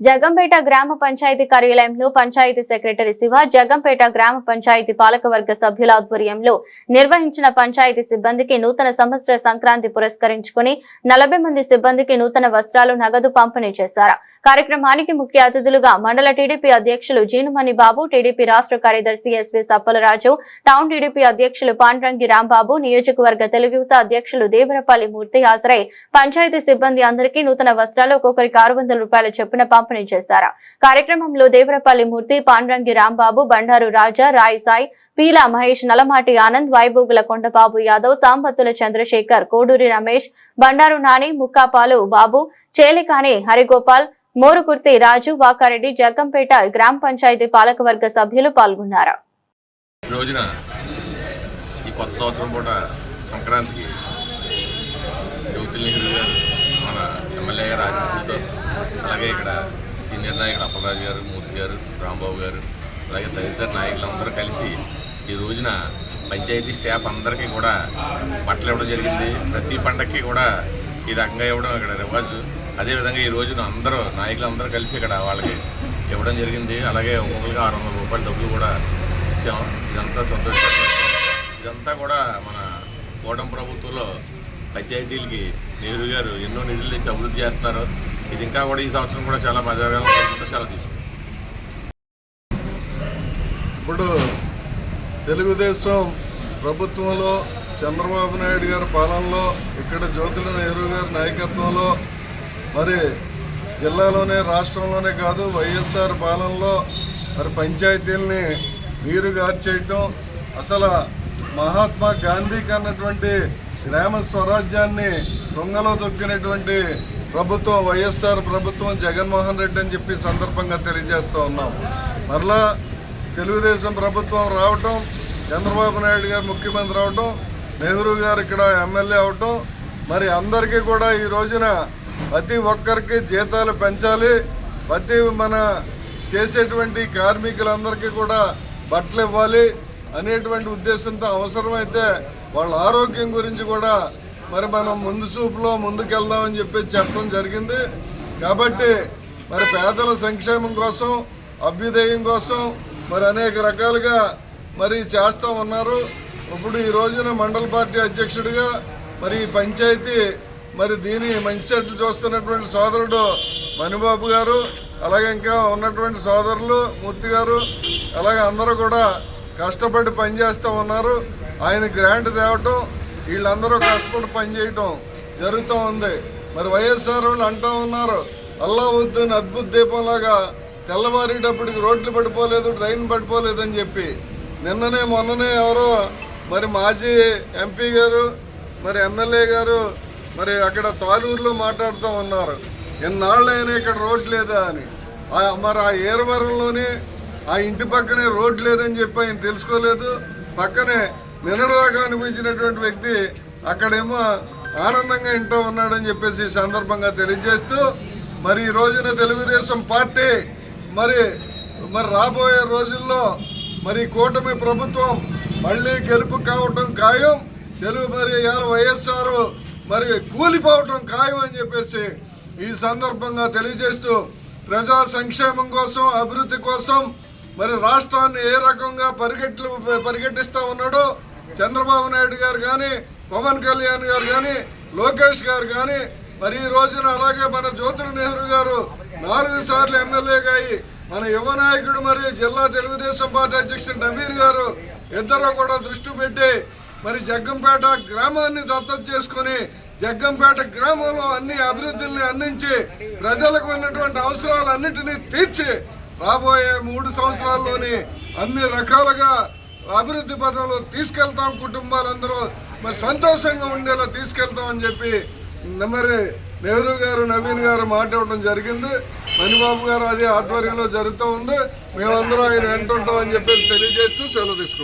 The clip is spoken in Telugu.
జగంపేట గ్రామ పంచాయతీ కార్యాలయంలో పంచాయతీ సెక్రటరీ శివ జగంపేట గ్రామ పంచాయతీ పాలకవర్గ సభ్యుల ఆధ్వర్యంలో నిర్వహించిన పంచాయతీ సిబ్బందికి నూతన సంవత్సర సంక్రాంతి పురస్కరించుకుని నలభై మంది సిబ్బందికి నూతన వస్త్రాలు నగదు పంపిణీ చేశారు. కార్యక్రమానికి ముఖ్య అతిథులుగా మండల టీడీపీ అధ్యక్షులు జీనుమణి బాబు టీడీపీ రాష్ట్ర కార్యదర్శి ఎస్వి సప్పలరాజు టౌన్ టీడీపీ అధ్యక్షులు పాండ్రంగి రాంబాబు నియోజకవర్గ తెలుగు యువత అధ్యక్షులు దేవరపల్లి మూర్తి హాజరై పంచాయతీ సిబ్బంది అందరికీ నూతన వస్త్రాలు ఒక్కొక్కరికి ఆరు వందల రూపాయల చొప్పున పంపిణీ చేశారు. కార్యక్రమంలో దేవరపల్లి మూర్తి పాండ్రంగి రాంబాబు బండారు రాజా రాయ్ సాయి పీలా మహేష్ నలమాటి ఆనంద్ వైభోగుల కొండబాబు యాదవ్ సాంబత్తుల చంద్రశేఖర్ కోడూరి రమేష్ బండారు నాని ముక్కాపాలు బాబు చేలికాని హరిగోపాల్ మోరుకుర్తి రాజు వాకారెడ్డి జగ్గంపేట గ్రామ పంచాయతీ పాలకవర్గ సభ్యులు పాల్గొన్నారు. రోజున ఈ కొత్త సంవత్సరం పూట సంక్రాంతికి జ్యోతి నెహ్రూ గారు మన ఎమ్మెల్యే గారు ఆశీస్సులతో అలాగే ఇక్కడ సీనియర్ నాయకుడు అప్పలరాజు గారు మూర్తి గారు రాంబాబు గారు అలాగే తదితర నాయకులందరూ కలిసి ఈ రోజున పంచాయతీ స్టాఫ్ అందరికీ కూడా బట్టలు ఇవ్వడం జరిగింది. ప్రతి పండక్కి కూడా ఈ రకంగా ఇవ్వడం ఇక్కడ రివాజు. అదేవిధంగా ఈ రోజున అందరూ నాయకులు అందరూ కలిసి ఇక్కడ వాళ్ళకి ఇవ్వడం జరిగింది. అలాగే ఒక్కొక్కరికి ఆరు వందల రూపాయల డబ్బులు కూడా ఇచ్చాం. ఇదంతా సంతోషంగా ఇదంతా కూడా మన కూటమి ప్రభుత్వంలో పంచాయతీలకి నెహ్రూ గారు ఎన్నో నిధులు ఇచ్చి అభివృద్ధి చేస్తున్నారు. ఇది ఇంకా కూడా ఈ సంవత్సరం కూడా చాలా మజాగా చాలా తీసుకుంటాం. ఇప్పుడు తెలుగుదేశం ప్రభుత్వంలో చంద్రబాబు నాయుడు గారి పాలనలో ఇక్కడ జ్యోతుల నెహ్రూ గారి నాయకత్వంలో మరి జిల్లాలోనే రాష్ట్రంలోనే కాదు వైఎస్ఆర్ పాలనలో మరి పంచాయతీల్ని నీరు గార్చేయటం అసలు మహాత్మా గాంధీకి అన్నటువంటి గ్రామ స్వరాజ్యాన్ని దొంగలో దొక్కినటువంటి ప్రభుత్వం వైఎస్ఆర్ ప్రభుత్వం జగన్మోహన్ రెడ్డి అని చెప్పి సందర్భంగా తెలియజేస్తూ ఉన్నాం. మరలా తెలుగుదేశం ప్రభుత్వం రావటం చంద్రబాబు నాయుడు గారు ముఖ్యమంత్రి అవటం నెహ్రూ గారు ఇక్కడ ఎమ్మెల్యే అవటం మరి అందరికీ కూడా ఈ రోజున ప్రతి ఒక్కరికి జీతాలు పెంచాలి. ప్రతి మన చేసేటువంటి కార్మికులందరికీ కూడా బట్టలు ఇవ్వాలి అనేటువంటి ఉద్దేశంతో అవసరమైతే వాళ్ళ ఆరోగ్యం గురించి కూడా మరి మనం ముందు చూపులో ముందుకెళ్దామని చెప్పి చెప్పడం జరిగింది. కాబట్టి మరి పేదల సంక్షేమం కోసం అభ్యుదయం కోసం మరి అనేక రకాలుగా మరి చేస్తూ ఉన్నారు. ఇప్పుడు ఈ రోజున మండల పార్టీ అధ్యక్షుడిగా మరి ఈ పంచాయతీ మరి దీని మంచి చెట్లు చూస్తున్నటువంటి సోదరుడు మణిబాబు గారు అలాగే ఇంకా ఉన్నటువంటి సోదరులు మూర్తి గారు అలాగే అందరూ కూడా కష్టపడి పనిచేస్తూ ఉన్నారు. ఆయన గ్రాంట్ తేవటం వీళ్ళందరూ కష్టపడి పనిచేయటం జరుగుతూ ఉంది. మరి వైఎస్ఆర్ వాళ్ళు అంటూ ఉన్నారు అల్లావుద్దీన్ అద్భుత దీపంలాగా తెల్లవారేటప్పటికి రోడ్లు పడిపోలేదు ట్రైన్ పడిపోలేదు అని చెప్పి. నిన్ననే మొన్ననే ఎవరో మరి మాజీ ఎంపీ గారు మరి ఎమ్మెల్యే గారు మరి అక్కడ తాలూరులో మాట్లాడుతూ ఉన్నారు. ఎన్నాళ్ళైనా ఇక్కడ రోడ్ లేదా అని. మరి ఆ ఏరవరంలోనే ఆ ఇంటి పక్కనే రోడ్ లేదని చెప్పి ఆయన తెలుసుకోలేదు. పక్కనే నిన్నటిదాకా అనిపించినటువంటి వ్యక్తి అక్కడేమో ఆనందంగా ఇంటో ఉన్నాడని చెప్పేసి సందర్భంగా తెలియజేస్తూ మరి ఈ రోజున తెలుగుదేశం పార్టీ మరి మరి రాబోయే రోజుల్లో మరి కూటమి ప్రభుత్వం మళ్ళీ గెలుపు కావటం ఖాయం తెలుగు మరి ఇవాళ వైఎస్ఆర్ మరి కూలిపోవటం ఖాయం అని చెప్పేసి ఈ సందర్భంగా తెలియజేస్తూ ప్రజా సంక్షేమం కోసం అభివృద్ధి కోసం మరి రాష్ట్రాన్ని ఏ రకంగా పరిగెట్లు పరిగెట్టిస్తూ ఉన్నాడో చంద్రబాబు నాయుడు గారు కానీ పవన్ కళ్యాణ్ గారు కానీ లోకేష్ గారు కానీ మరి ఈ రోజున అలాగే మన జ్యోతుల నెహ్రూ గారు నాలుగు సార్లు ఎమ్మెల్యేగా అయ్యి మన యువ నాయకుడు మరి జిల్లా తెలుగుదేశం పార్టీ అధ్యక్షుడు నవీర్ గారు ఇద్దరు కూడా దృష్టి పెట్టి మరి జగ్గంపేట గ్రామాన్ని దత్తత చేసుకుని జగ్గంపేట గ్రామంలో అన్ని అభివృద్ధుల్ని అందించి ప్రజలకు ఉన్నటువంటి అవసరాలన్నింటినీ తీర్చి రాబోయే మూడు సంవత్సరాల్లోనే అన్ని రకాలుగా అభివృద్ధి పథంలో తీసుకెళ్తాం కుటుంబాలందరూ. మరి సంతోషంగా ఉండేలా తీసుకెళ్తాం అని చెప్పి మరి నెహ్రూ గారు నవీన్ గారు మాట్లాడటం జరిగింది. మణిబాబు గారు అదే ఆధ్వర్యంలో జరుగుతూ ఉంది. మేమందరం ఆయన వెంటుంటాం అని చెప్పేసి తెలియజేస్తూ సెలవు తీసుకుంటాం